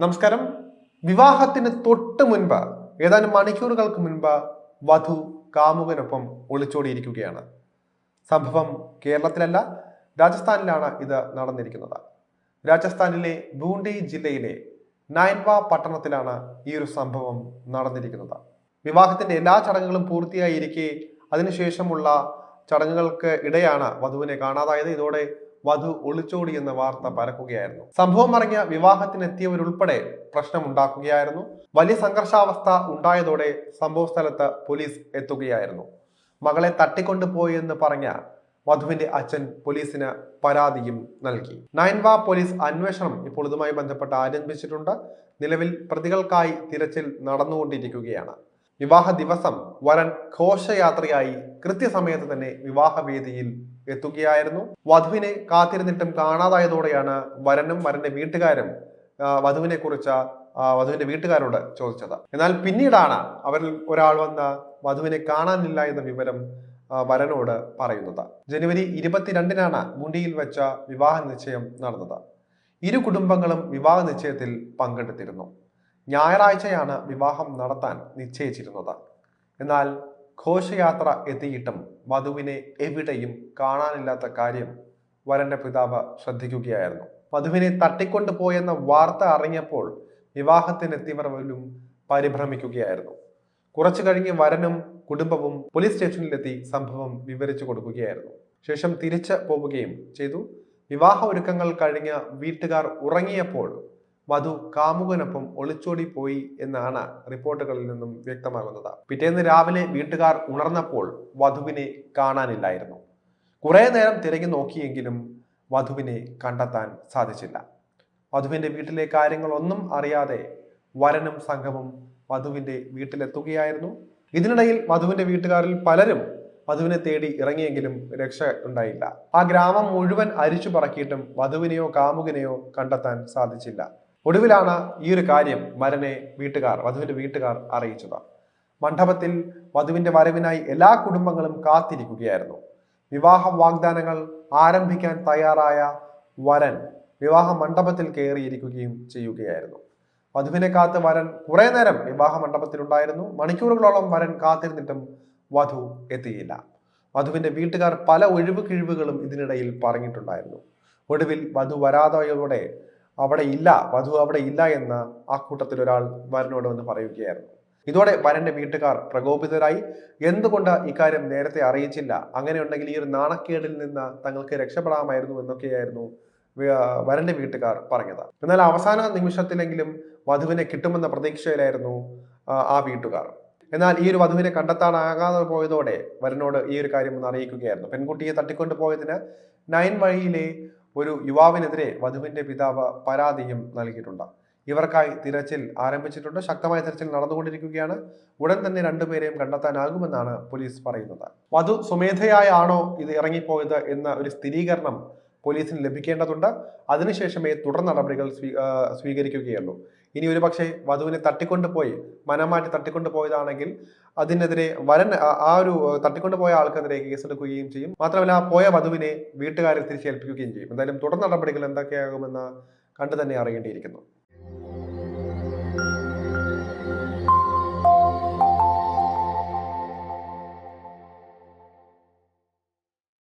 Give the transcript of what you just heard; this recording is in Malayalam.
നമസ്കാരം. വിവാഹത്തിന് തൊട്ട് മുൻപ് ഏതാനും മണിക്കൂറുകൾക്ക് മുൻപ് വധു കാമുകനൊപ്പം ഒളിച്ചോടിയിരിക്കുകയാണ്. സംഭവം കേരളത്തിലല്ല രാജസ്ഥാനിലാണ് ഇത് നടന്നിരിക്കുന്നത്. രാജസ്ഥാനിലെ ബൂണ്ടി ജില്ലയിലെ നയൻവ പട്ടണത്തിലാണ് ഈ ഒരു സംഭവം നടന്നിരിക്കുന്നത്. വിവാഹത്തിന്റെ എല്ലാ ചടങ്ങുകളും പൂർത്തിയായിരിക്കെ അതിനുശേഷമുള്ള ചടങ്ങുകൾക്ക് ഇടെയാണ് വധുവിനെ കാണാതായത്. ഇതോടെ വധു ഒളിച്ചോടി എന്ന വാർത്ത പരക്കുകയായിരുന്നു. സംഭവം അറിഞ്ഞ വിവാഹത്തിനെത്തിയവരുൾപ്പെടെ പ്രശ്നമുണ്ടാക്കുകയായിരുന്നു. വലിയ സംഘർഷാവസ്ഥ ഉണ്ടായതോടെ സംഭവ സ്ഥലത്ത് പോലീസ് എത്തുകയായിരുന്നു. മകളെ തട്ടിക്കൊണ്ടുപോയെന്ന് പറഞ്ഞ വധുവിന്റെ അച്ഛൻ പോലീസിന് പരാതിയും നൽകി. നയൻവ പോലീസ് അന്വേഷണം ഇപ്പോൾ ഇതുമായി ബന്ധപ്പെട്ട് ആരംഭിച്ചിട്ടുണ്ട്. നിലവിൽ പ്രതികൾക്കായി തിരച്ചിൽ നടന്നുകൊണ്ടിരിക്കുകയാണ്. വിവാഹ ദിവസം വരൻ ഘോഷയാത്രയായി കൃത്യസമയത്ത് തന്നെ വിവാഹവേദിയിൽ എത്തുകയായിരുന്നു. വധുവിനെ കാത്തിരുന്നിട്ടും കാണാതായതോടെയാണ് വരനും വരന്റെ വീട്ടുകാരും വധുവിനെ കുറിച്ച് വധുവിന്റെ വീട്ടുകാരോട് ചോദിച്ചത്. എന്നാൽ പിന്നീടാണ് അവരിൽ ഒരാൾ വന്ന് വധുവിനെ കാണാനില്ല എന്ന വിവരം വരനോട് പറയുന്നത്. ജനുവരി ഇരുപത്തിരണ്ടിനാണ് മുണ്ടിയിൽ വെച്ച വിവാഹ നിശ്ചയം നടന്നത്. ഇരു കുടുംബങ്ങളും വിവാഹ നിശ്ചയത്തിൽ പങ്കെടുത്തിരുന്നു. ഞായറാഴ്ചയാണ് വിവാഹം നടത്താൻ നിശ്ചയിച്ചിരുന്നത്. എന്നാൽ ഘോഷയാത്ര എത്തിയിട്ടും വധുവിനെ എവിടെയും കാണാനില്ലാത്ത കാര്യം വരന്റെ പിതാവ് ശ്രദ്ധിക്കുകയായിരുന്നു. വധുവിനെ തട്ടിക്കൊണ്ടുപോയെന്ന വാർത്ത അറിഞ്ഞപ്പോൾ വിവാഹത്തിനെത്തിയവർ പോലും പരിഭ്രമിക്കുകയായിരുന്നു. കുറച്ചു കഴിഞ്ഞ് വരനും കുടുംബവും പോലീസ് സ്റ്റേഷനിലെത്തി സംഭവം വിവരിച്ചു കൊടുക്കുകയായിരുന്നു. ശേഷം തിരിച്ചു പോവുകയും ചെയ്തു. വിവാഹ ഒരുക്കങ്ങൾ കഴിഞ്ഞ് വീട്ടുകാർ ഉറങ്ങിയപ്പോൾ വധു കാമുകനൊപ്പം ഒളിച്ചോടി പോയി എന്നാണ് റിപ്പോർട്ടുകളിൽ നിന്നും വ്യക്തമാകുന്നത്. പിറ്റേന്ന് രാവിലെ വീട്ടുകാർ ഉണർന്നപ്പോൾ വധുവിനെ കാണാനില്ലായിരുന്നു. കുറെ നേരം തിരഞ്ഞു നോക്കിയെങ്കിലും വധുവിനെ കണ്ടെത്താൻ സാധിച്ചില്ല. വധുവിന്റെ വീട്ടിലെ കാര്യങ്ങളൊന്നും അറിയാതെ വരനും സംഘവും വധുവിന്റെ വീട്ടിലെത്തുകയായിരുന്നു. ഇതിനിടയിൽ വധുവിന്റെ വീട്ടുകാരിൽ പലരും വധുവിനെ തേടി ഇറങ്ങിയെങ്കിലും രക്ഷ ഉണ്ടായില്ല. ആ ഗ്രാമം മുഴുവൻ അരിച്ചു പറക്കിയിട്ടും വധുവിനെയോ കാമുകനെയോ കണ്ടെത്താൻ സാധിച്ചില്ല. ഒടുവിലാണ് ഈ ഒരു കാര്യം വരനെ വീട്ടുകാർ വധുവിന്റെ വീട്ടുകാർ അറിയിച്ചത്. മണ്ഡപത്തിൽ വധുവിന്റെ വരവിനായി എല്ലാ കുടുംബങ്ങളും കാത്തിരിക്കുകയായിരുന്നു. വിവാഹ വാഗ്ദാനങ്ങൾ ആരംഭിക്കാൻ തയ്യാറായ വരൻ വിവാഹ മണ്ഡപത്തിൽ കയറിയിരിക്കുകയും ചെയ്യുകയായിരുന്നു. വധുവിനെ കാത്ത് വരൻ കുറെ നേരം വിവാഹ മണ്ഡപത്തിലുണ്ടായിരുന്നു. മണിക്കൂറുകളോളം വരൻ കാത്തിരുന്നിട്ടും വധു എത്തിയില്ല. വധുവിന്റെ വീട്ടുകാർ പല ഒഴിവ് കിഴിവുകളും ഇതിനിടയിൽ പറഞ്ഞിട്ടുണ്ടായിരുന്നു. ഒടുവിൽ വധു വരാതായതോടെ അവിടെ ഇല്ല വധു അവിടെ ഇല്ല എന്ന് ആ കൂട്ടത്തിൽ ഒരാൾ വരനോട് വന്ന് പറയുകയായിരുന്നു. ഇതോടെ വരന്റെ വീട്ടുകാർ പ്രകോപിതരായി എന്തുകൊണ്ട് ഇക്കാര്യം നേരത്തെ അറിയിച്ചില്ല? അങ്ങനെയുണ്ടെങ്കിൽ ഈ ഒരു നാണക്കേടിൽ നിന്ന് തങ്ങൾക്ക് രക്ഷപ്പെടാമായിരുന്നു എന്നൊക്കെയായിരുന്നു വരന്റെ വീട്ടുകാർ പറഞ്ഞത്. എന്നാൽ അവസാന നിമിഷത്തിലെങ്കിലും വധുവിനെ കിട്ടുമെന്ന പ്രതീക്ഷയിലായിരുന്നു ആ, വീട്ടുകാർ. എന്നാൽ ഈ ഒരു വധുവിനെ കണ്ടെത്താനാകാതെ പോയതോടെ വരനോട് ഈ ഒരു കാര്യം ഒന്ന് അറിയിക്കുകയായിരുന്നു. പെൺകുട്ടിയെ തട്ടിക്കൊണ്ടു പോയതിന് നയൻ വഴിയിലെ ഒരു യുവാവിനെതിരെ വധുവിന്റെ പിതാവ് പരാതിയും നൽകിയിട്ടുണ്ട്. ഇവർക്കായി തിരച്ചിൽ ആരംഭിച്ചിട്ടുണ്ട്. ശക്തമായ തിരച്ചിൽ നടന്നുകൊണ്ടിരിക്കുകയാണ്. ഉടൻ തന്നെ രണ്ടുപേരെയും കണ്ടെത്താനാകുമെന്നാണ് പോലീസ് പറയുന്നത്. വധു സ്വമേധയായാണോ ഇത് ഇറങ്ങിപ്പോയത് എന്ന ഒരു സ്ഥിരീകരണം പോലീസിന് ലഭിക്കേണ്ടതുണ്ട്. അതിനുശേഷമേ തുടർ നടപടികൾ സ്വീ സ്വീകരിക്കുകയുള്ളൂ. ഇനി ഒരു പക്ഷേ വധുവിനെ തട്ടിക്കൊണ്ടുപോയി മനമാറ്റി തട്ടിക്കൊണ്ടുപോയതാണെങ്കിൽ അതിനെതിരെ വരൻ ആ- ഒരു ഒരു തട്ടിക്കൊണ്ടുപോയ ആൾക്കെതിരെ കേസെടുക്കുകയും ചെയ്യും. മാത്രമല്ല ആ പോയ വധുവിനെ വീട്ടുകാരെ തിരിച്ചേൽപ്പിക്കുകയും ചെയ്യും. എന്തായാലും തുടർ നടപടികൾ എന്തൊക്കെയാകുമെന്ന് കണ്ടു തന്നെ അറിയേണ്ടിയിരിക്കുന്നു.